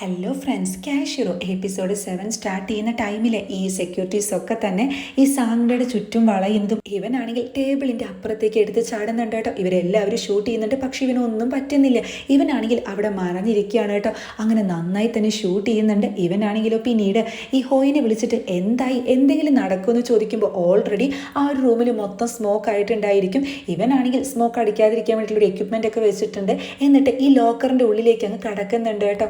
Hello friends ക്യാഷിറോ episode seven start ചെയ്യുന്ന ടൈമിൽ ഈ സെക്യൂരിറ്റീസ് ഒക്കെ തന്നെ ഈ സാങ്ഡയുടെ ചുറ്റും വളയുന്നതും ഇവനാണെങ്കിൽ ടേബിളിന്റെ അപ്പുറത്തേക്ക് എടുത്ത് ചാടുന്നുണ്ട് കേട്ടോ. ഇവരെല്ലാവരും ഷൂട്ട് ചെയ്യുന്നുണ്ട് പക്ഷേ ഇവനൊന്നും പറ്റുന്നില്ല. ഇവനാണെങ്കിൽ അവിടെ മറഞ്ഞിരിക്കുകയാണ് കേട്ടോ. അങ്ങനെ നന്നായി തന്നെ ഷൂട്ട് ചെയ്യുന്നുണ്ട്. ഇവനാണെങ്കിലോ പിന്നീട് ഈ ഹോയിനെ വിളിച്ചിട്ട് എന്തായി എന്തെങ്കിലും നടക്കുമെന്ന് ചോദിക്കുമ്പോൾ ഓൾറെഡി ആ ഒരു റൂമിൽ മൊത്തം സ്മോക്ക് ആയിട്ടുണ്ടായിരിക്കും. ഇവനാണെങ്കിൽ സ്മോക്ക് അടിക്കാതിരിക്കാൻ വേണ്ടിയിട്ടുള്ള ഒരു എക്യുപ്മെന്റ് ഒക്കെ വെച്ചിട്ടുണ്ട്. എന്നിട്ട് ഈ ലോക്കറിന്റെ ഉള്ളിലേക്ക് അങ്ങ് കടക്കുന്നുണ്ട് കേട്ടോ.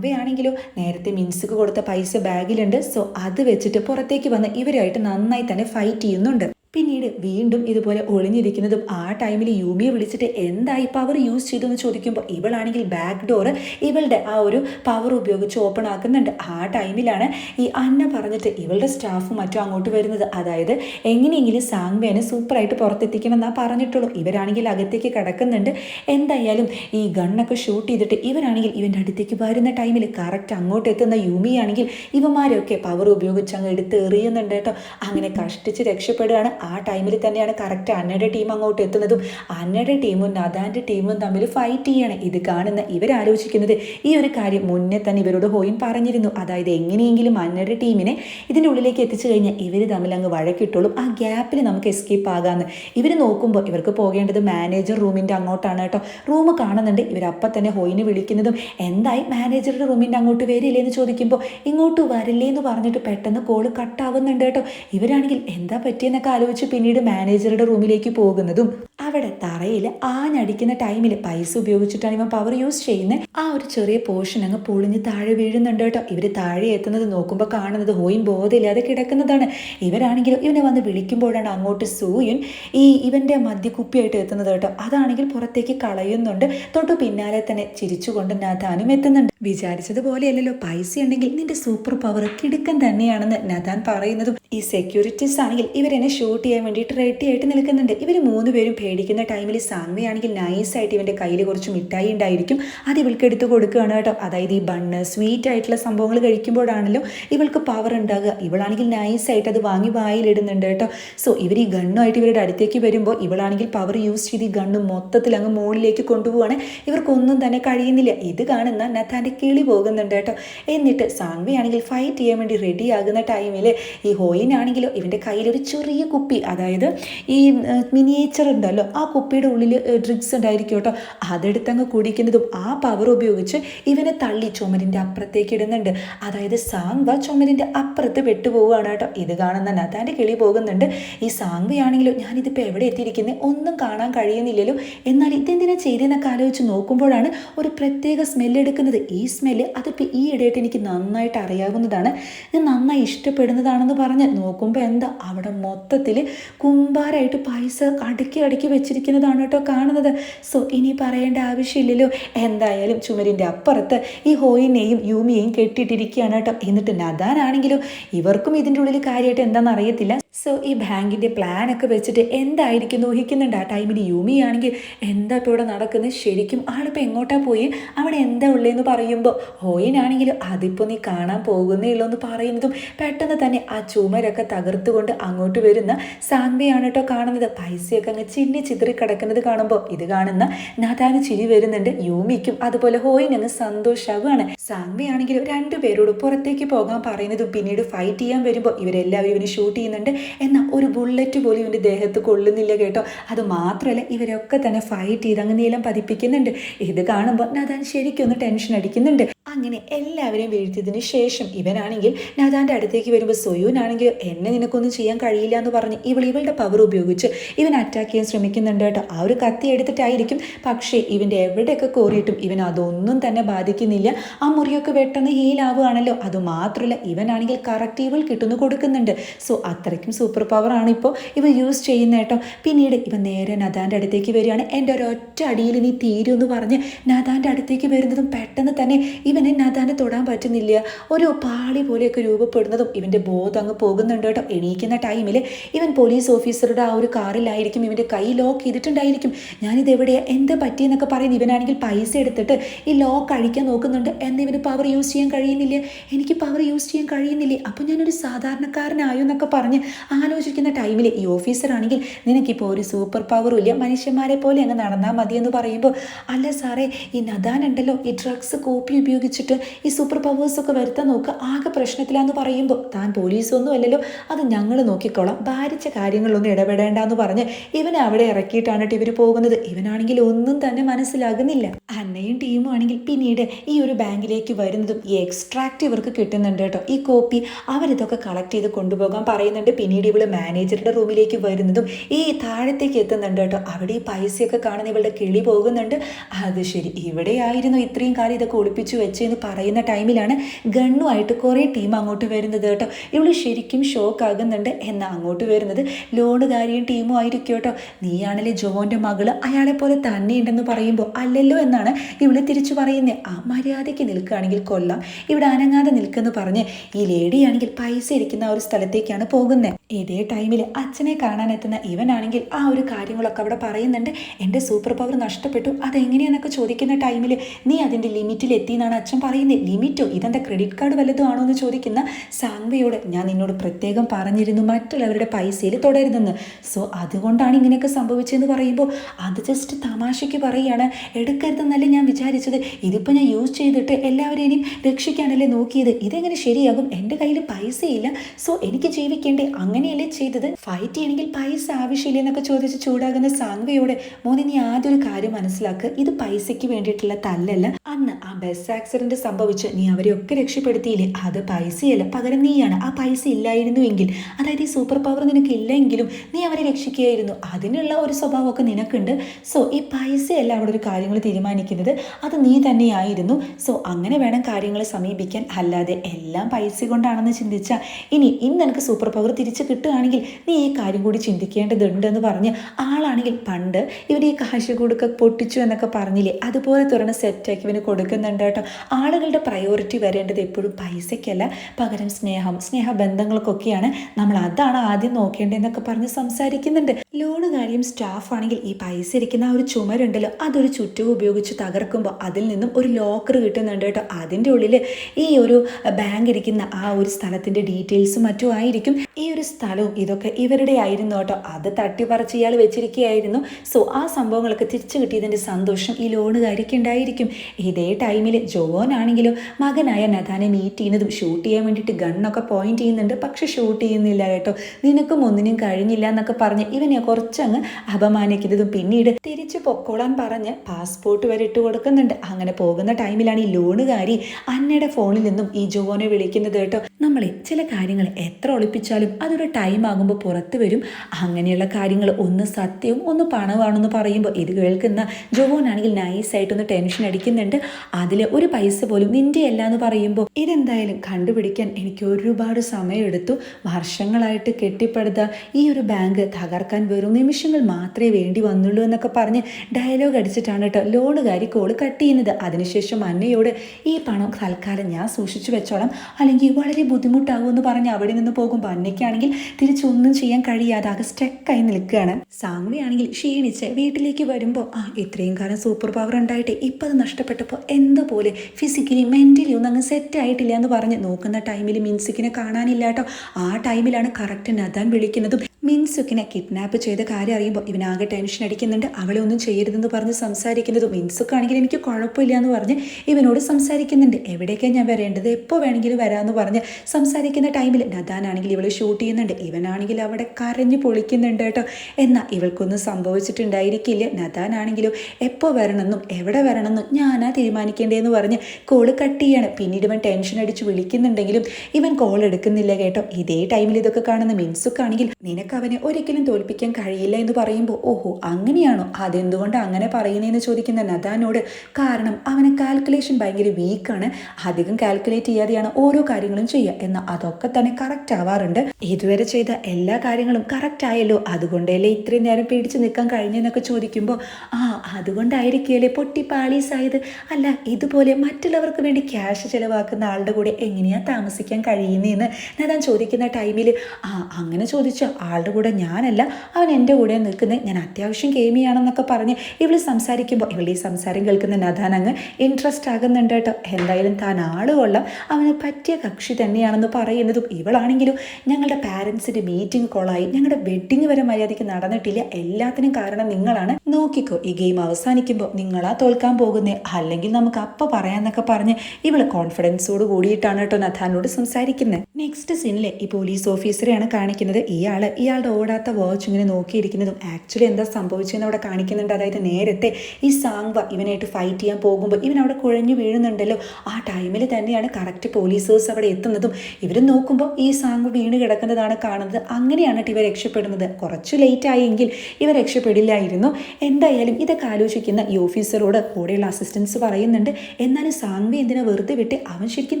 സാംബയാണെങ്കിലോ നേരത്തെ മിൻസുക്ക് കൊടുത്ത പൈസ ബാഗിലുണ്ട്. സോ അത് വെച്ചിട്ട് പുറത്തേക്ക് വന്ന് ഇവരായിട്ട് നന്നായി തന്നെ ഫൈറ്റ് ചെയ്യുന്നുണ്ട്. പിന്നീട് വീണ്ടും ഇതുപോലെ ഒളിഞ്ഞിരിക്കുന്നതും ആ ടൈമിൽ യൂമിയെ വിളിച്ചിട്ട് എന്തായി പവർ യൂസ് ചെയ്തു എന്ന് ചോദിക്കുമ്പോൾ ഇവളാണെങ്കിൽ ബാക്ക് ഡോർ ഇവളുടെ ആ ഒരു പവർ ഉപയോഗിച്ച് ഓപ്പൺ ആക്കുന്നുണ്ട്. ആ ടൈമിലാണ് ഈ അന്ന പറഞ്ഞിട്ട് ഇവളുടെ സ്റ്റാഫ് മറ്റും അങ്ങോട്ട് വരുന്നത്. അതായത് എങ്ങനെയെങ്കിലും സാങ്വേനെ സൂപ്പറായിട്ട് പുറത്തെത്തിക്കുമെന്നാണ് പറഞ്ഞിട്ടുള്ളൂ. ഇവരാണെങ്കിൽ അകത്തേക്ക് കിടക്കുന്നുണ്ട്. എന്തായാലും ഈ ഗണ്ണൊക്കെ ഷൂട്ട് ചെയ്തിട്ട് ഇവരാണെങ്കിൽ ഇവന്റെ അടുത്തേക്ക് വരുന്ന ടൈമിൽ കറക്റ്റ് അങ്ങോട്ട് എത്തുന്ന യുമിയാണെങ്കിൽ ഇവന്മാരെയൊക്കെ പവർ ഉപയോഗിച്ച് അങ്ങ് എടുത്ത് എറിയുന്നുണ്ട് കേട്ടോ. അങ്ങനെ കഷ്ടിച്ച് രക്ഷപ്പെടുകയാണ്. ആ ടൈമിൽ തന്നെയാണ് കറക്റ്റ് അന്നയുടെ ടീം അങ്ങോട്ട് എത്തുന്നതും അന്നയുടെ ടീമും നദാന്റെ ടീമും തമ്മിൽ ഫൈറ്റ് ചെയ്യണം. ഇത് കാണുന്ന ഇവരാലോചിക്കുന്നത് ഈ ഒരു കാര്യം മുന്നേ തന്നെ ഇവരോട് ഹോയിൻ പറഞ്ഞിരുന്നു. അതായത് എങ്ങനെയെങ്കിലും അന്നയുടെ ടീമിനെ ഇതിന്റെ ഉള്ളിലേക്ക് എത്തിച്ചു കഴിഞ്ഞാൽ ഇവർ തമ്മിൽ അങ്ങ് വഴക്കിട്ടോളും ആ ഗ്യാപ്പിൽ നമുക്ക് എസ്കേപ്പ് ആകാമെന്ന് ഇവർ നോക്കുമ്പോൾ ഇവർക്ക് പോകേണ്ടത് മാനേജർ റൂമിന്റെ അങ്ങോട്ടാണ് കേട്ടോ. റൂം കാണുന്നുണ്ട്. ഇവരപ്പം തന്നെ ഹോയിനെ വിളിക്കുന്നതും എന്തായി മാനേജറുടെ റൂമിന്റെ അങ്ങോട്ട് വരില്ലേ? എന്ന് ചോദിക്കുമ്പോൾ ഇങ്ങോട്ട് വരില്ലേ? എന്ന് പറഞ്ഞിട്ട് പെട്ടെന്ന് കോൾ കട്ടാവുന്നുണ്ട് കേട്ടോ. ഇവരാണെങ്കിൽ എന്താ പറ്റിയെന്നൊക്കെ ആലോചിച്ച് പിന്നീട് മാനേജറുടെ റൂമിലേക്ക് പോകുന്നതും അവിടെ തറയിൽ ആഞ്ഞടിക്കുന്ന ടൈമിൽ പൈസ ഉപയോഗിച്ചിട്ടാണ് ഇവൻ പവർ യൂസ് ചെയ്യുന്നത് ആ ഒരു ചെറിയ പോർഷൻ അങ്ങ് പൊളിഞ്ഞ് താഴെ വീഴുന്നുണ്ട് കേട്ടോ. ഇവർ താഴെ എത്തുന്നത് നോക്കുമ്പോൾ കാണുന്നത് ഹോയും ബോധമില്ലാതെ കിടക്കുന്നതാണ്. ഇവരാണെങ്കിൽ ഇവനെ വന്ന് വിളിക്കുമ്പോഴാണ് അങ്ങോട്ട് സൂയൻ ഈ ഇവന്റെ മദ്യക്കുപ്പിയായിട്ട് എത്തുന്നത് കേട്ടോ. അതാണെങ്കിൽ പുറത്തേക്ക് കളയുന്നുണ്ട്. തൊട്ട് പിന്നാലെ തന്നെ ചിരിച്ചുകൊണ്ട് നഥാനും എത്തുന്നുണ്ട്. വിചാരിച്ചതുപോലെയല്ലല്ലോ പൈസ ഉണ്ടെങ്കിൽ നിന്റെ സൂപ്പർ പവർ കിടുക്കൻ തന്നെയാണെന്ന് നഥാൻ പറയുന്നതും. ഈ സെക്യൂരിറ്റീസ് ആണെങ്കിൽ ഇവരെന്നെ ഷൂട്ട് ചെയ്യാൻ വേണ്ടിയിട്ട് റെഡി ആയിട്ട് നിൽക്കുന്നുണ്ട്. ഇവർ മൂന്ന് പേരും പേടിക്കുന്ന ടൈമിൽ സാൻവിയാണെങ്കിൽ നൈസായിട്ട് ഇവന്റെ കയ്യിൽ കുറച്ച് മിഠായി ഉണ്ടായിരിക്കും. അത് ഇവൾക്ക് എടുത്ത് കൊടുക്കുകയാണ് കേട്ടോ. അതായത് ഈ ബണ്ണ് സ്വീറ്റ് ആയിട്ടുള്ള സംഭവങ്ങൾ കഴിക്കുമ്പോഴാണല്ലോ ഇവൾക്ക് പവർ ഉണ്ടാകുക. ഇവളാണെങ്കിൽ നൈസായിട്ട് അത് വാങ്ങി വായിലിടുന്നുണ്ട് കേട്ടോ. സോ ഇവർ ഈ ഗണ്ണുമായിട്ട് ഇവരുടെ അടുത്തേക്ക് വരുമ്പോൾ ഇവളാണെങ്കിൽ പവർ യൂസ് ചെയ്ത് ഈ ഗണ്ണ് മൊത്തത്തിൽ അങ്ങ് മുകളിലേക്ക് കൊണ്ടുപോവാണ്. ഇവർക്കൊന്നും തന്നെ കഴിയുന്നില്ല. ഇത് കാണുന്ന നഥാന്റെ കിളി പോകുന്നുണ്ട് കേട്ടോ. എന്നിട്ട് സാൻവിയാണെങ്കിൽ ഫൈറ്റ് ചെയ്യാൻ വേണ്ടി റെഡി ആകുന്ന ടൈമിൽ ഈ ഹോയിനാണെങ്കിലോ ഇവന്റെ കയ്യിൽ ഒരു ചെറിയ കുപ്പി അതായത് ഈ മിനിയേച്ചർ ഉണ്ടല്ലോ ആ കുപ്പിയുടെ ഉള്ളിൽ ഡ്രിങ്ക്സ് ഉണ്ടായിരിക്കും കേട്ടോ. അതെടുത്തങ്ങ് കുടിക്കുന്നതും ആ പവർ ഉപയോഗിച്ച് ഇവനെ തള്ളി ചുമരിന്റെ അപ്പുറത്തേക്ക് ഇടുന്നുണ്ട്. അതായത് സാങ്വ ചുമരിന്റെ അപ്പുറത്ത് പെട്ടുപോവുകയാണ് കേട്ടോ. ഇത് കാണുന്ന നഥാന്റെ കിളി പോകുന്നുണ്ട്. ഈ സാങ്വയാണെങ്കിലും ഞാനിതിപ്പോൾ എവിടെ എത്തിയിരിക്കുന്നത് ഒന്നും കാണാൻ കഴിയുന്നില്ലല്ലോ. എന്നാൽ ഇതെന്തിനാ ചെയ്തതെന്നൊക്കെ ആലോചിച്ച് നോക്കുമ്പോഴാണ് ഒരു പ്രത്യേക സ്മെല്ല് എടുക്കുന്നത്. ഈ സ്മെല്ല് അതിപ്പോൾ ഈ ഇടയായിട്ട് എനിക്ക് നന്നായിട്ട് അറിയാവുന്നതാണ്. ഞാൻ നന്നായി ഇഷ്ടപ്പെടുന്നതാണെന്ന് പറഞ്ഞ് നോക്കുമ്പോൾ എന്താ അവിടെ മൊത്തത്തിൽ കുമ്പാരായിട്ട് പൈസ അടുക്കി അടുക്കി വെച്ചിരിക്കുന്നതാണ് കേട്ടോ കാണുന്നത്. സോ ഇനി പറയേണ്ട ആവശ്യമില്ലല്ലോ. എന്തായാലും ചുമരിന്റെ അപ്പുറത്ത് ഈ ഹോയിനെയും യൂമിയെയും കെട്ടിയിട്ടിരിക്കുകയാണ് കേട്ടോ. എന്നിട്ട് നദാനാണെങ്കിലും ഇവർക്കും ഇതിന്റെ ഉള്ളിൽ കാര്യമായിട്ട് എന്താണെന്ന് അറിയത്തില്ല. സോ ഈ ബാങ്കിന്റെ പ്ലാനൊക്കെ വെച്ചിട്ട് എന്തായിരിക്കും ഊഹിക്കുന്നുണ്ട് ആ ടൈമിൽ യൂമി ആണെങ്കിൽ എന്താ ഇപ്പോൾ ഇവിടെ നടക്കുന്നത് ശരിക്കും ആളിപ്പോൾ എങ്ങോട്ടാ പോയി? അവിടെ എന്താ ഉള്ളതെന്ന് പറയുമ്പോൾ ഹോയിനാണെങ്കിലും അതിപ്പോൾ നീ കാണാൻ പോകുന്നേ ഉള്ളൂ എന്ന് പറയുന്നതും പെട്ടെന്ന് തന്നെ ആ ചുമരൊക്കെ തകർത്തുകൊണ്ട് അങ്ങോട്ട് വരുന്ന സാങ്ബയാണ് കേട്ടോ കാണുന്നത്. പൈസയൊക്കെ അങ്ങ് ചിന്നി ചിതറി കിടക്കുന്നത് കാണുമ്പോൾ ഇത് കാണുന്ന നാഥാന് ചിരി വരുന്നുണ്ട്. യൂമിക്കും അതുപോലെ ഹോയിൻ അങ്ങ് സന്തോഷാവുകയാണ്. സാങ്ബയാണെങ്കിലും രണ്ടുപേരോട് പുറത്തേക്ക് പോകാൻ പറയുന്നതും പിന്നീട് ഫൈറ്റ് ചെയ്യാൻ വരുമ്പോൾ ഇവരെല്ലാവരും ഇവന് ഷൂട്ട് ചെയ്യുന്നുണ്ട്. എന്നാൽ ഒരു ബുള്ളറ്റ് പോലും ഇവന്റെ ദേഹത്ത് കൊള്ളുന്നില്ല കേട്ടോ. അത് മാത്രമല്ല ഇവരൊക്കെ തന്നെ ഫൈറ്റ് ചെയ്ത് അങ്ങ് നീളം പതിപ്പിക്കുന്നുണ്ട്. ഇത് കാണുമ്പോൾ നദാൻ ശരിക്കും ഒന്ന് ടെൻഷൻ അടിക്കുന്നുണ്ട്. അങ്ങനെ എല്ലാവരെയും വീഴ്ത്തിയതിന് ശേഷം ഇവനാണെങ്കിൽ നദാന്റെ അടുത്തേക്ക് വരുമ്പോൾ സൊയൂനാണെങ്കിൽ എന്നെ നിനക്കൊന്നും ചെയ്യാൻ കഴിയില്ല എന്ന് പറഞ്ഞ് ഇവൾ ഇവളുടെ പവർ ഉപയോഗിച്ച് ഇവൻ അറ്റാക്ക് ചെയ്യാൻ ശ്രമിക്കുന്നുണ്ട് കേട്ടോ. ആ ഒരു കത്തി എടുത്തിട്ടായിരിക്കും. പക്ഷേ ഇവന്റെ എവിടെയൊക്കെ കോറിയിട്ടും ഇവൻ അതൊന്നും തന്നെ ബാധിക്കുന്നില്ല. ആ മുറിയൊക്കെ പെട്ടെന്ന് ഹീലാവുകയാണല്ലോ അതുമാത്രമല്ല ഇവനാണെങ്കിൽ കറക്റ്റ് ഇവൾ കിട്ടുന്നു കൊടുക്കുന്നുണ്ട്. സോ അത്രയ്ക്കും സൂപ്പർ പവർ ആണ് ഇപ്പോൾ ഇവ യൂസ് ചെയ്യുന്ന കേട്ടോ. പിന്നീട് ഇവ നേരെ നദാന്റെ അടുത്തേക്ക് വരികയാണ്. എന്റെ ഒരൊറ്റ അടിയിൽ നീ തീരുമെന്ന് പറഞ്ഞ് നദാന്റെ അടുത്തേക്ക് വരുന്നതും പെട്ടെന്ന് തന്നെ ഇവനെ നദാനെ തൊടാൻ പറ്റുന്നില്ല. ഒരു പാളി പോലെയൊക്കെ രൂപപ്പെടുന്നതും ഇവന്റെ ബോധം അങ്ങ് പോകുന്നുണ്ട് കേട്ടോ. എണീക്കുന്ന ടൈമിൽ ഇവൻ പോലീസ് ഓഫീസറുടെ ആ ഒരു കാറിലായിരിക്കും ഇവന്റെ കൈ ലോക്ക് ചെയ്തിട്ടുണ്ടായിരിക്കും. ഞാനിത് എവിടെയാ? എന്ത് പറ്റിയെന്നൊക്കെ പറയുന്നു ഇവനാണെങ്കിൽ പൈസ എടുത്തിട്ട് ഈ ലോക്ക് അഴിക്കാൻ നോക്കുന്നുണ്ട് എന്ന് ഇവന് പവർ യൂസ് ചെയ്യാൻ കഴിയുന്നില്ല. എനിക്ക് പവർ യൂസ് ചെയ്യാൻ കഴിയുന്നില്ല. അപ്പോൾ ഞാനൊരു സാധാരണക്കാരനായോ എന്നൊക്കെ പറഞ്ഞ് ആലോചിക്കുന്ന ടൈമിൽ ഈ ഓഫീസറാണെങ്കിൽ നിനക്കിപ്പോൾ ഒരു സൂപ്പർ പവറും ഇല്ല. മനുഷ്യന്മാരെ പോലെ അങ്ങ് നടന്നാൽ മതി എന്ന് പറയുമ്പോൾ അല്ല സാറേ ഈ നദാൻ ഉണ്ടല്ലോ. ഈ ഡ്രഗ്സ് കോപ്പി ഉപയോഗിച്ച് ഉപയോഗിച്ചിട്ട് ഈ സൂപ്പർ പവേഴ്സൊക്കെ വരുത്താൻ നോക്കുക ആകെ പ്രശ്നത്തിലാന്ന് പറയുമ്പോൾ താൻ പോലീസൊന്നും അല്ലല്ലോ അത് ഞങ്ങൾ നോക്കിക്കോളാം ഭാരിച്ച കാര്യങ്ങളിലൊന്നും ഇടപെടേണ്ടെന്ന് പറഞ്ഞ് ഇവനെ അവിടെ ഇറക്കിയിട്ടാണ് ഇവർ പോകുന്നത്. ഇവനാണെങ്കിൽ ഒന്നും തന്നെ മനസ്സിലാകുന്നില്ല. അന്നയും ടീമും ആണെങ്കിൽ പിന്നീട് ഈ ഒരു ബാങ്കിലേക്ക് വരുന്നതും ഈ എക്സ്ട്രാക്റ്റ് ഇവർക്ക് കിട്ടുന്നുണ്ട് കേട്ടോ ഈ കോപ്പി അവരിതൊക്കെ കളക്ട് ചെയ്ത് കൊണ്ടുപോകാൻ പറയുന്നുണ്ട്. പിന്നീട് ഇവൾ മാനേജറുടെ റൂമിലേക്ക് വരുന്നതും ഈ താഴത്തേക്ക് എത്തുന്നുണ്ട് കേട്ടോ അവിടെ ഈ പൈസയൊക്കെ കാണുന്ന ഇവളുടെ കിളി പോകുന്നുണ്ട്. അത് ശരി ഇവിടെയായിരുന്നു ഇത്രയും കാലം ഇതൊക്കെ ഒളിപ്പിച്ചു വെച്ചെന്ന് പറയുന്ന ടൈമിലാണ് ഗണ്ണുമായിട്ട് കുറേ ടീം അങ്ങോട്ട് വരുന്നത് കേട്ടോ. ഇവൾ ശരിക്കും ഷോക്ക് ആകുന്നുണ്ട് എന്നാൽ അങ്ങോട്ട് വരുന്നത്. ലോണുകാരിയും ടീമും ആയിരിക്കും കേട്ടോ. നീയാണല്ലേ ജോന്റെ മകൾ? അയാളെ പോലെ തന്നെ ഉണ്ടെന്ന് പറയുമ്പോൾ അല്ലല്ലോ എന്നാണ് ഇവൾ തിരിച്ചു പറയുന്നത് ആ മര്യാദയ്ക്ക് നിൽക്കുകയാണെങ്കിൽ കൊല്ലാം ഇവിടെ അനങ്ങാതെ നിൽക്കുന്ന പറഞ്ഞ് ഈ ലേഡിയാണെങ്കിൽ പൈസ ഇരിക്കുന്ന ഒരു സ്ഥലത്തേക്കാണ് പോകുന്നത് ഇതേ ടൈമിൽ അച്ഛനെ കാണാനെത്തുന്ന ഇവനാണെങ്കിൽ ആ ഒരു കാര്യങ്ങളൊക്കെ അവിടെ പറയുന്നുണ്ട്. എന്റെ സൂപ്പർ പവർ നഷ്ടപ്പെട്ടു. അതെങ്ങനെയാണെന്നൊക്കെ ചോദിക്കുന്ന ടൈമിൽ നീ അതിന്റെ ലിമിറ്റിൽ എത്തി എന്നാണ് അച്ഛൻ പറയുന്നത് ലിമിറ്റോ? ഇതെന്താ ക്രെഡിറ്റ് കാർഡ് വല്ലതും ആണോ എന്ന് ചോദിക്കുന്ന സാങ്വയോട് ഞാൻ നിന്നോട് പ്രത്യേകം പറഞ്ഞിരുന്നു മറ്റുള്ളവരുടെ പൈസയിൽ തുടരുതെന്ന്. സോ അതുകൊണ്ടാണ് ഇങ്ങനെയൊക്കെ സംഭവിച്ചതെന്ന് പറയുമ്പോൾ അത് ജസ്റ്റ് തമാശയ്ക്ക് പറയുകയാണ്. എടുക്കരുതെന്നല്ലേ ഞാൻ വിചാരിച്ചത്. ഇതിപ്പോൾ ഞാൻ യൂസ് ചെയ്തിട്ട് എല്ലാവരെയും രക്ഷിക്കാനല്ലേ നോക്കിയത്. ഇതെങ്ങനെ ശരിയാകും? എന്റെ കയ്യിൽ പൈസയില്ല. സോ എനിക്ക് ജീവിക്കേണ്ടേ അങ്ങനെയല്ലേ ചെയ്തത്? ഫൈറ്റ് ചെയ്യണമെങ്കിൽ പൈസ ആവശ്യമില്ല എന്നൊക്കെ ചോദിച്ച് ചൂടാകുന്ന സാങ്വയോട് മോനെ നീ ആദ്യം ഒരു കാര്യം മനസ്സിലാക്കുക ഇത് പൈസയ്ക്ക് വേണ്ടിയിട്ടുള്ള തല്ലല്ല. അന്ന് ആ ബസ് ആക്സിഡന്റ് സംഭവിച്ച് നീ അവരെയൊക്കെ രക്ഷപ്പെടുത്തിയില്ലേ? അത് പൈസയല്ല പകരം നീയാണ്. ആ പൈസ ഇല്ലായിരുന്നുവെങ്കിൽ അതായത് ഈ സൂപ്പർ പവർ നിനക്ക് ഇല്ലെങ്കിലും നീ അവരെ രക്ഷിക്കുകയായിരുന്നു. അതിനുള്ള ഒരു സ്വഭാവമൊക്കെ നിനക്കുണ്ട്. സോ ഈ പൈസയല്ല അവിടെ ഒരു കാര്യങ്ങൾ തീരുമാനിക്കുന്നത്. അത് നീ തന്നെയായിരുന്നു. സോ അങ്ങനെ വേണം കാര്യങ്ങൾ സമീപിക്കാൻ. അല്ലാതെ എല്ലാം പൈസ കൊണ്ടാണെന്ന് ചിന്തിച്ചാൽ ഇനി ഇന്ന് എനിക്ക് സൂപ്പർ പവർ തിരിച്ച് കിട്ടുകയാണെങ്കിൽ നീ ഈ കാര്യം കൂടി ചിന്തിക്കേണ്ടതുണ്ടെന്ന് പറഞ്ഞ് ആളാണെങ്കിൽ പണ്ട് ഇവർ ഈ കാശ് കൊടുക്ക പൊട്ടിച്ചു എന്നൊക്കെ പറഞ്ഞില്ലേ? അതുപോലെ തുറന്ന് സെറ്റാക്കി ഇവന് കൊടുക്കുന്നുണ്ട് കേട്ടോ. ആളുകളുടെ പ്രയോറിറ്റി വരേണ്ടത് എപ്പോഴും പൈസയ്ക്കല്ല പകരം സ്നേഹം. സ്നേഹബന്ധങ്ങൾക്കൊക്കെയാണ് നമ്മൾ അതാണ് ആദ്യം നോക്കേണ്ടതെന്നൊക്കെ പറഞ്ഞ് സംസാരിക്കുന്നുണ്ട്. ലോണ് കാര്യം സ്റ്റാഫാണെങ്കിൽ ഈ പൈസ ഇരിക്കുന്ന ആ ഒരു ചുമരുണ്ടല്ലോ അതൊരു ചുറ്റും ഉപയോഗിച്ച് തകർക്കുമ്പോൾ അതിൽ നിന്നും ഒരു ലോക്കർ കിട്ടുന്നുണ്ട് കേട്ടോ. അതിന്റെ ഉള്ളിൽ ഈ ഒരു ബാങ്ക് ഇരിക്കുന്ന ആ ഒരു സ്ഥലത്തിന്റെ ഡീറ്റെയിൽസും മറ്റും ആയിരിക്കും. ഈ ഒരു സ്ഥലവും ഇതൊക്കെ ഇവരുടെ ആയിരുന്നു കേട്ടോ. അത് തട്ടിപ്പറിച്ച് ഇയാൾ വെച്ചിരിക്കുകയായിരുന്നു. സോ ആ സംഭവങ്ങളൊക്കെ തിരിച്ചു കിട്ടിയതിന്റെ സന്തോഷം ഈ ലോണുകാരിക്ക് ഉണ്ടായിരിക്കും. ഇതേ ടൈമിൽ ജോനാണെങ്കിലും മകനായ നഥാനെ മീറ്റ് ചെയ്യുന്നതും ഷൂട്ട് ചെയ്യാൻ വേണ്ടിയിട്ട് ഗണ്ണൊക്കെ പോയിന്റ് ചെയ്യുന്നുണ്ട്. പക്ഷെ ഷൂട്ട് ചെയ്യുന്നില്ല കേട്ടോ. നിനക്കും ഒന്നിനും കഴിഞ്ഞില്ല എന്നൊക്കെ പറഞ്ഞ് ഇവനെ കുറച്ചങ്ങ് അപമാനിക്കുന്നതും പിന്നീട് തിരിച്ചു പൊക്കോളാൻ പറഞ്ഞ് പാസ്പോർട്ട് വരെ ഇട്ട് കൊടുക്കുന്നുണ്ട്. അങ്ങനെ പോകുന്ന ടൈമിലാണ് ഈ ലോണുകാരി അന്നയുടെ ഫോണിൽ നിന്നും ഈ ജോനെ വിളിക്കുന്നത് കേട്ടോ. നമ്മളെ ചില കാര്യങ്ങൾ എത്ര ഒളിപ്പിച്ചാലും അതൊരു ടൈം ആകുമ്പോൾ പുറത്തു വരും. അങ്ങനെയുള്ള കാര്യങ്ങൾ ഒന്ന് സത്യവും ഒന്ന് പണമാണെന്ന് പറയുമ്പോൾ ഇത് കേൾക്കുന്ന ജോവോനാണെങ്കിൽ നൈസായിട്ടൊന്ന് ടെൻഷൻ അടിക്കുന്നുണ്ട്. അതിൽ ഒരു പൈസ പോലും നിന്റെ അല്ല എന്ന് പറയുമ്പോൾ ഇതെന്തായാലും കണ്ടുപിടിക്കാൻ എനിക്ക് ഒരുപാട് സമയമെടുത്തു. വർഷങ്ങളായിട്ട് കെട്ടിപ്പടുത്ത ഈ ഒരു ബാങ്ക് തകർക്കാൻ വെറും നിമിഷങ്ങൾ മാത്രമേ വേണ്ടി വന്നുള്ളൂ എന്നൊക്കെ പറഞ്ഞ് ഡയലോഗ് അടിച്ചിട്ടാണ് കേട്ടോ ലോണുകാരി കോൾ കട്ട് ചെയ്യുന്നത്. അതിനുശേഷം അന്നയോട് ഈ പണം തൽക്കാലം ഞാൻ സൂക്ഷിച്ചു വെച്ചോളാം. അല്ലെങ്കിൽ വളരെ ബുദ്ധിമുട്ടാകുമെന്ന് പറഞ്ഞ് അവിടെ നിന്ന് പോകുമ്പോൾ അന്നയ്ക്കാണെങ്കിൽ തിരിച്ചൊന്നും ചെയ്യാൻ കഴിയാതെ ആകെ സ്റ്റക്കായി നിൽക്കുകയാണ്. സാങ്വിയാണെങ്കിൽ ക്ഷീണിച്ച് വീട്ടിലേക്ക് വരുമ്പോൾ ആ ഇത്രയും കാലം സൂപ്പർ പവർ ഉണ്ടായിട്ട് ഇപ്പം അത് നഷ്ടപ്പെട്ടപ്പോൾ എന്തോ പോലെ ഫിസിക്കലി മെന്റലി ഒന്നും അങ്ങ് സെറ്റ് ആയിട്ടില്ല എന്ന് പറഞ്ഞ്. നോക്കുന്ന ടൈമിൽ മിൻസിക്കിനെ കാണാനില്ല കേട്ടോ ആ ടൈമിലാണ് കറക്റ്റ് നദാൻ വിളിക്കുന്നതും. മിൻസുക്കിനെ കിഡ്നാപ്പ് ചെയ്ത കാര്യം അറിയുമ്പോൾ ഇവനാകെ ടെൻഷൻ അടിക്കുന്നുണ്ട്. അവളെ ഒന്നും ചെയ്യരുതെന്ന് പറഞ്ഞ് സംസാരിക്കുന്നതും മിൻസുക്കാണെങ്കിൽ എനിക്ക് കുഴപ്പമില്ല എന്ന് പറഞ്ഞ് ഇവനോട് സംസാരിക്കുന്നുണ്ട്. എവിടേക്കാണ് ഞാൻ വരേണ്ടത്? എപ്പോൾ വേണമെങ്കിലും വരാമെന്ന് പറഞ്ഞ് സംസാരിക്കുന്ന ടൈമിൽ നദാനാണെങ്കിൽ ഇവൾ ഷൂട്ട് ചെയ്യുന്നുണ്ട്. ഇവനാണെങ്കിൽ അവിടെ കരഞ്ഞു പൊളിക്കുന്നുണ്ട് കേട്ടോ. എന്നാൽ ഇവൾക്കൊന്നും സംഭവിച്ചിട്ടുണ്ടായിരിക്കില്ല. നദാനാണെങ്കിലും എപ്പോൾ വരണമെന്നും എവിടെ വരണമെന്നും ഞാനാ തീരുമാനിക്കേണ്ടതെന്ന് പറഞ്ഞ് കോൾ കട്ട് ചെയ്യാണ്. പിന്നീട് ഇവൻ ടെൻഷൻ അടിച്ച് വിളിക്കുന്നുണ്ടെങ്കിലും ഇവൻ കോൾ എടുക്കുന്നില്ല കേട്ടോ. ഇതേ ടൈമിൽ ഇതൊക്കെ കാണുന്ന മിൻസുക്കാണെങ്കിൽ നിനക്ക് അവനെ ഒരിക്കലും തോൽപ്പിക്കാൻ കഴിയില്ല എന്ന് പറയുമ്പോൾ ഓഹോ അങ്ങനെയാണോ? അതെന്തുകൊണ്ട് അങ്ങനെ പറയുന്നതെന്ന് ചോദിക്കുന്ന നദാനോട് കാരണം അവന് കാൽക്കുലേഷൻ ഭയങ്കര വീക്കാണ് അധികം കാൽക്കുലേറ്റ് ചെയ്യാതെയാണ് ഓരോ കാര്യങ്ങളും ചെയ്യുക. എന്നാൽ അതൊക്കെ തന്നെ കറക്റ്റ് ആവാറുണ്ട്. ഇതുവരെ ചെയ്ത എല്ലാ കാര്യങ്ങളും കറക്റ്റ് ആയല്ലോ. അതുകൊണ്ടല്ലേ ഇത്രയും നേരം പിടിച്ചു നിൽക്കാൻ കഴിഞ്ഞെന്നൊക്കെ ചോദിക്കുമ്പോൾ ആ അതുകൊണ്ടായിരിക്കുമല്ലേ പൊട്ടി പാളീസായത് അല്ല ഇതുപോലെ മറ്റുള്ളവർക്ക് വേണ്ടി ക്യാഷ് ചിലവാക്കുന്ന ആളുടെ കൂടെ എങ്ങനെയാണ് താമസിക്കാൻ കഴിയുന്നതെന്ന് ഞാൻ ചോദിക്കുന്ന ടൈമിൽ ആ അങ്ങനെ ചോദിച്ച. ആളുടെ കൂടെ ഞാനല്ല അവൻ എന്റെ കൂടെ നിൽക്കുന്നത് ഞാൻ അത്യാവശ്യം കേമിയാണെന്നൊക്കെ പറഞ്ഞ് ഇവൾ സംസാരിക്കുമ്പോൾ ഇവളുടെ ഈ സംസാരം കേൾക്കുന്ന നദാൻ അങ്ങ് ഇൻട്രസ്റ്റ് ആകുന്നുണ്ട് കേട്ടോ. എന്തായാലും താൻ ആൾ കൊള്ളാം അവന് പറ്റിയ കക്ഷി തന്നെയാണെന്ന് പറയുന്നതും ഇവളാണെങ്കിലും ഞങ്ങളുടെ പാരൻസിന്റെ മീറ്റിംഗ് കോളായി ഞങ്ങളുടെ വെഡിങ് വരെ മര്യാദയ്ക്ക് നടന്നിട്ടില്ല. എല്ലാത്തിനും കാരണം നിങ്ങളാണ്. നോക്കിക്കോ ഈ ഗെയിം അവസാനിക്കുമ്പോൾ നിങ്ങളാ തോൽക്കാൻ പോകുന്നേ? അല്ലെങ്കിൽ നമുക്ക് അപ്പ പറയാന്നൊക്കെ പറഞ്ഞ് ഇവൾ കോൺഫിഡൻസോട് കൂടിയിട്ടാണ് കേട്ടോ നഥാനോട് സംസാരിക്കുന്നത് നെക്സ്റ്റ് സീനിലെ ഈ പോലീസ് ഓഫീസറെയാണ് കാണിക്കുന്നത്. ഇയാൾ ഇയാളുടെ ഓടാത്ത വാച്ച് ഇങ്ങനെ നോക്കിയിരിക്കുന്നതും ആക്ച്വലി എന്താ സംഭവിച്ചതെന്ന് അവിടെ കാണിക്കുന്നുണ്ട്. അതായത് നേരത്തെ ഈ സാങ്വ ഇവനായിട്ട് ഫൈറ്റ് ചെയ്യാൻ പോകുമ്പോൾ ഇവൻ അവിടെ കുഴഞ്ഞു വീഴുന്നുണ്ടല്ലോ. ആ ടൈമിൽ തന്നെയാണ് കറക്റ്റ് പോലീസേഴ്സ് അവിടെ എത്തുന്നതും. ഇവർ നോക്കുമ്പോൾ ഈ സാങ്വ വീണ് കിടക്കുന്നതാണ് കാണുന്നത്. അങ്ങനെയാണ് ഇവർ രക്ഷപ്പെടുന്നത്. കുറച്ച് ലേറ്റ് ആയെങ്കിൽ ഇവർ രക്ഷപ്പെടില്ലായിരുന്നു. എന്തായാലും ഇതൊക്കെ ആലോചിക്കുന്ന ഈ ഓഫീസറോട് കൂടെയുള്ള അസിസ്റ്റൻസ് പറയുന്നുണ്ട് എന്നാലും സാങ്വി എന്തിനാ വെറുതെ വിട്ട് അവൻ ശരിക്കും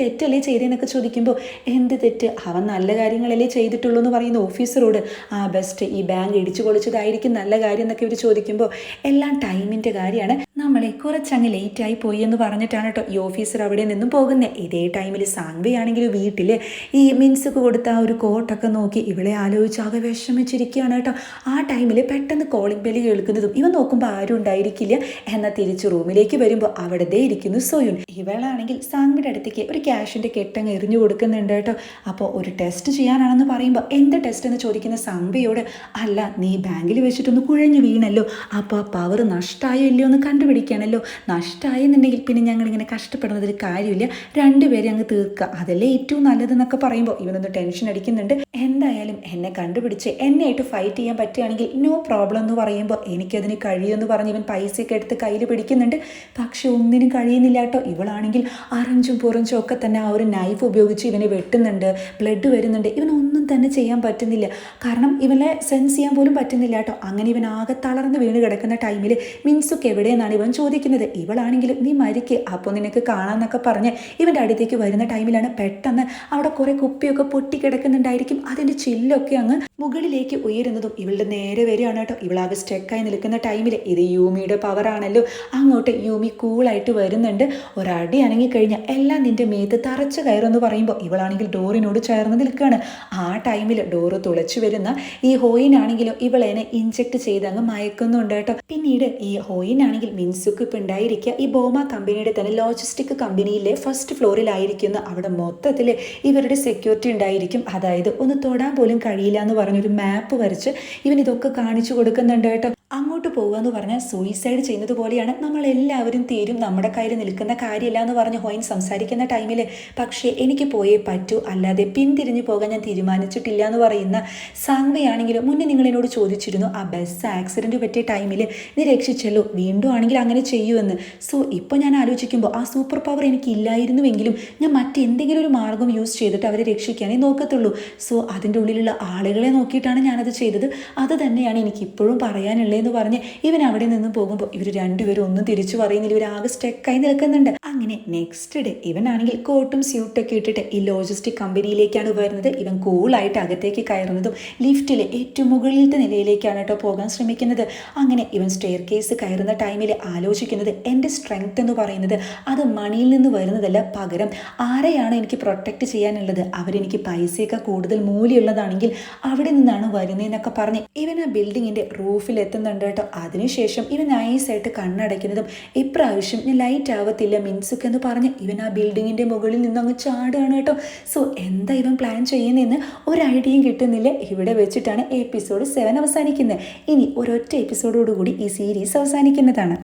തെറ്റല്ലേ ചെയ്തതെന്നൊക്കെ ചോദിക്കുമ്പോൾ എന്ത് തെറ്റ്? അവൻ നല്ല കാര്യങ്ങളല്ലേ ചെയ്തിട്ടുള്ളൂ എന്ന് പറയുന്ന ഓഫീസറോട് ആ ബെസ്റ്റ് ഈ ബാങ്ക് ഇടിച്ചു പൊളിച്ചതായിരിക്കും നല്ല കാര്യം എന്നൊക്കെ ഇവർ ചോദിക്കുമ്പോൾ എല്ലാം ടൈമിന്റെ കാര്യമാണ് നമ്മളെ കുറച്ചങ്ങ് ലേറ്റായി പോയി എന്ന് പറഞ്ഞിട്ടാണ് കേട്ടോ ഈ ഓഫീസർ അവിടെ നിന്നും പോകുന്നത് ഇതേ ടൈമിൽ സാങ്വയാണെങ്കിൽ വീട്ടിൽ ഈ മിൻസൊക്കെ കൊടുത്ത ആ ഒരു കോട്ടൊക്കെ നോക്കി ഇവളെ ആലോചിച്ച് ആകെ വിഷമിച്ചിരിക്കുകയാണ് കേട്ടോ ആ ടൈമിൽ പെട്ടെന്ന് കോളിംഗ് ബെല്ല് കേൾക്കുന്നതും ഇവ നോക്കുമ്പോൾ ആരും ഉണ്ടായിരിക്കില്ല. എന്നാൽ തിരിച്ച് റൂമിലേക്ക് വരുമ്പോൾ അവിടെ ഇരിക്കുന്നു സോയുൻ ഇവളാണെങ്കിൽ സാങ്വിയുടെ അടുത്തേക്ക് ഒരു ക്യാഷിന്റെ കെട്ടങ്ങ് എറിഞ്ഞു കൊടുക്കുന്നുണ്ട് കേട്ടോ അപ്പോൾ ഒരു ടെസ്റ്റ് ചെയ്യാനാണെന്ന് പറയുമ്പോൾ എന്ത് ടെസ്റ്റ് എന്ന് ചോദിക്കുന്ന സാങ്വയോട് അല്ല നീ ബാങ്കിൽ വെച്ചിട്ടൊന്ന് കുഴഞ്ഞു വീണല്ലോ. അപ്പോൾ ആ പവർ നഷ്ടമായോ ഇല്ലയോ എന്ന് കണ്ടുപിടിക്കണമല്ലോ നഷ്ടമായെന്നുണ്ടെങ്കിൽ പിന്നെ ഞങ്ങൾ ഇങ്ങനെ കഷ്ടപ്പെടുന്നതിൽ കാര്യമില്ല. രണ്ടുപേരെ അങ്ങ് തീർക്കുക. അതല്ലേ ഏറ്റവും നല്ലതെന്നൊക്കെ പറയുമ്പോൾ ഇവനൊന്ന് ടെൻഷൻ അടിക്കുന്നുണ്ട്. എന്തായാലും എന്നെ കണ്ടുപിടിച്ച് എന്നെ ആയിട്ട് ഫൈറ്റ് ചെയ്യാൻ പറ്റുകയാണെങ്കിൽ നോ പ്രോബ്ലം എന്ന് പറയുമ്പോൾ എനിക്കതിന് കഴിയുമെന്ന് പറഞ്ഞ് ഇവൻ പൈസയൊക്കെ എടുത്ത് കയ്യിൽ പിടിക്കുന്നുണ്ട്. പക്ഷെ ഒന്നിനും കഴിയുന്നില്ല കേട്ടോ. ഇവളാണെങ്കിൽ അറഞ്ചും പുറഞ്ചും ഒക്കെ തന്നെ ആ ഒരു നൈഫ് ഉപയോഗിച്ച് ഇവനെ വെട്ടുന്നുണ്ട്. ബ്ലഡ് വരുന്നുണ്ട്. ഇവനൊന്നും തന്നെ ചെയ്യാൻ പറ്റുന്നില്ല. കാരണം ഇവനെ സെൻസ് ചെയ്യാൻ പോലും പറ്റുന്നില്ല കേട്ടോ. അങ്ങനെ ഇവൻ ആകെ തളർന്ന് വീണ് കിടക്കുന്ന ടൈമിൽ മിൻസുക്ക് എവിടെയെന്നാണ് ഇവൻ ചോദിക്കുന്നത് ഇവളാണെങ്കിലും നീ മരിക്ക് അപ്പോൾ നിനക്ക് കാണാമെന്നൊക്കെ പറഞ്ഞ് ഇവന്റെ അടുത്തേക്ക് വരുന്ന ടൈമിലാണ് പെട്ടെന്ന് അവിടെ കുറേ കുപ്പിയൊക്കെ പൊട്ടി കിടക്കുന്നുണ്ടായിരിക്കും അതിന്റെ ചില്ലൊക്കെ അങ്ങ് മുകളിലേക്ക് ഉയരുന്നതും ഇവളുടെ നേരെ വരികയാണ് കേട്ടോ. ഇവളാകെ സ്റ്റെക്കായി നിൽക്കുന്ന ടൈമിൽ ഇത് യൂമിയുടെ പവറാണല്ലോ അങ്ങോട്ട് യൂമി കൂളായിട്ട് വരുന്നുണ്ട്. ഒരടി അനങ്ങി കഴിഞ്ഞാൽ എല്ലാം നിന്റെ മേത്ത് തറച്ച് കയറുമെന്ന് പറയുമ്പോൾ ഇവളാണെങ്കിൽ ഡോറിനോട് ചേർന്ന് നിൽക്കുകയാണ്. ആ ടൈമിൽ ഡോറ് തുളച്ചു വരുന്ന ഈ ഹോയിനാണെങ്കിലും ഇവളെന്നെ ഇഞ്ചെക്ട് ചെയ്ത് അങ്ങ് മയക്കുന്നുണ്ട് കേട്ടോ. പിന്നീട് ഈ ഹോയിനാണെങ്കിൽ മിൻസുക്ക് ഇപ്പം ഉണ്ടായിരിക്കുക ഈ ബോമ കമ്പനിയുടെ തന്നെ ലോജിസ്റ്റിക് കമ്പനിയിലെ ഫസ്റ്റ് ഫ്ലോറിലായിരിക്കുന്ന അവിടെ മൊത്തത്തിൽ ഇവരുടെ സെക്യൂരിറ്റി ഉണ്ടായിരിക്കും അതായത് ഒന്ന് തൊടാൻ പോലും കഴിയില്ല എന്ന് പറഞ്ഞൊരു മാപ്പ് വരച്ച് ഇവൻ ഇതൊക്കെ കാണിച്ചു കൊടുക്കുന്നുണ്ട് കേട്ടോ. അങ്ങോട്ട് പോകുക എന്ന് പറഞ്ഞാൽ സൂയിസൈഡ് ചെയ്യുന്നത് പോലെയാണ്. നമ്മളെല്ലാവരും തീരും. നമ്മുടെ കയ്യിൽ നിൽക്കുന്ന കാര്യമില്ല എന്ന് പറഞ്ഞ് ഹോയിൻ സംസാരിക്കുന്ന ടൈമിൽ പക്ഷേ എനിക്ക് പോയേ പറ്റൂ. അല്ലാതെ പിന്തിരിഞ്ഞു പോകാൻ ഞാൻ തീരുമാനിച്ചിട്ടില്ല എന്ന് പറയുന്ന സാങ്വയാണെങ്കിലും മുന്നേ നിങ്ങൾ എന്നോട് ചോദിച്ചിരുന്നു ആ ബസ് ആക്സിഡന്റ് പറ്റിയ ടൈമിൽ നീ രക്ഷിച്ചല്ലോ? വീണ്ടും ആണെങ്കിൽ അങ്ങനെ ചെയ്യുമെന്ന് സോ ഇപ്പോൾ ഞാൻ ആലോചിക്കുമ്പോൾ ആ സൂപ്പർ പവർ എനിക്ക് ഇല്ലായിരുന്നുവെങ്കിലും ഞാൻ മറ്റെന്തെങ്കിലും ഒരു മാർഗം യൂസ് ചെയ്തിട്ട് അവരെ രക്ഷിക്കാനേ നോക്കത്തുള്ളൂ. സോ അതിന്റെ ഉള്ളിലുള്ള ആളുകളെ നോക്കിയിട്ടാണ് ഞാനത് ചെയ്തത്. അത് തന്നെയാണ് എനിക്ക് ഇപ്പോഴും എന്ന് പറഞ്ഞ് ഇവൻ അവിടെ നിന്ന് പോകുമ്പോൾ ഇവർ രണ്ടുപേരും ഒന്നും തിരിച്ചു പറയുന്നില്ല. ഇവർ ആകെ സ്റ്റെക്കായി നിൽക്കുന്നുണ്ട്. അങ്ങനെ നെക്സ്റ്റ് ഡേ ഇവനാണെങ്കിൽ കോട്ടും സ്യൂട്ടൊക്കെ ഇട്ടിട്ട് ഈ ലോജിസ്റ്റിക് കമ്പനിയിലേക്കാണ് വരുന്നത്. ഇവൻ കൂളായിട്ട് അകത്തേക്ക് കയറുന്നതും ലിഫ്റ്റിലെ ഏറ്റവും മുകളിലത്തെ നിലയിലേക്കാണ് കേട്ടോ പോകാൻ ശ്രമിക്കുന്നത്. അങ്ങനെ ഇവൻ സ്റ്റെയർ കേസ് കയറുന്ന ടൈമിൽ ആലോചിക്കുന്നത് എന്റെ സ്ട്രെങ്ത് എന്ന് പറയുന്നത് അത് മണിയിൽ നിന്ന് വരുന്നതല്ല പകരം ആരെയാണ് എനിക്ക് പ്രൊട്ടക്റ്റ് ചെയ്യാനുള്ളത്? അവരെനിക്ക് പൈസയൊക്കെ കൂടുതൽ മൂല്യമുള്ളതാണെങ്കിൽ അവിടെ നിന്നാണ് വരുന്നതെന്നൊക്കെ പറഞ്ഞ് ഇവൻ ആ ബിൽഡിങ്ങിന്റെ റൂഫിൽ എത്തുന്നുണ്ട് കേട്ടോ. അതിനുശേഷം ഇവൻ നൈസായിട്ട് കണ്ണടയ്ക്കുന്നതും ഇപ്രാവശ്യം ഞാൻ ലൈറ്റ് ആവത്തില്ല മിൻസുക്ക് എന്ന് പറഞ്ഞ് ഇവൻ ആ ബിൽഡിങ്ങിന്റെ മുകളിൽ നിന്ന് അങ്ങ് ചാടുകയാണ് കേട്ടോ. സോ എന്താ ഇവൻ പ്ലാൻ ചെയ്യുന്നതെന്ന് ഒരു ഐഡിയയും കിട്ടുന്നില്ല. ഇവിടെ വെച്ചിട്ടാണ് എപ്പിസോഡ് സെവൻ അവസാനിക്കുന്നത്. ഇനി ഒരൊറ്റ എപ്പിസോഡോടുകൂടി ഈ സീരീസ് അവസാനിക്കുന്നതാണ്.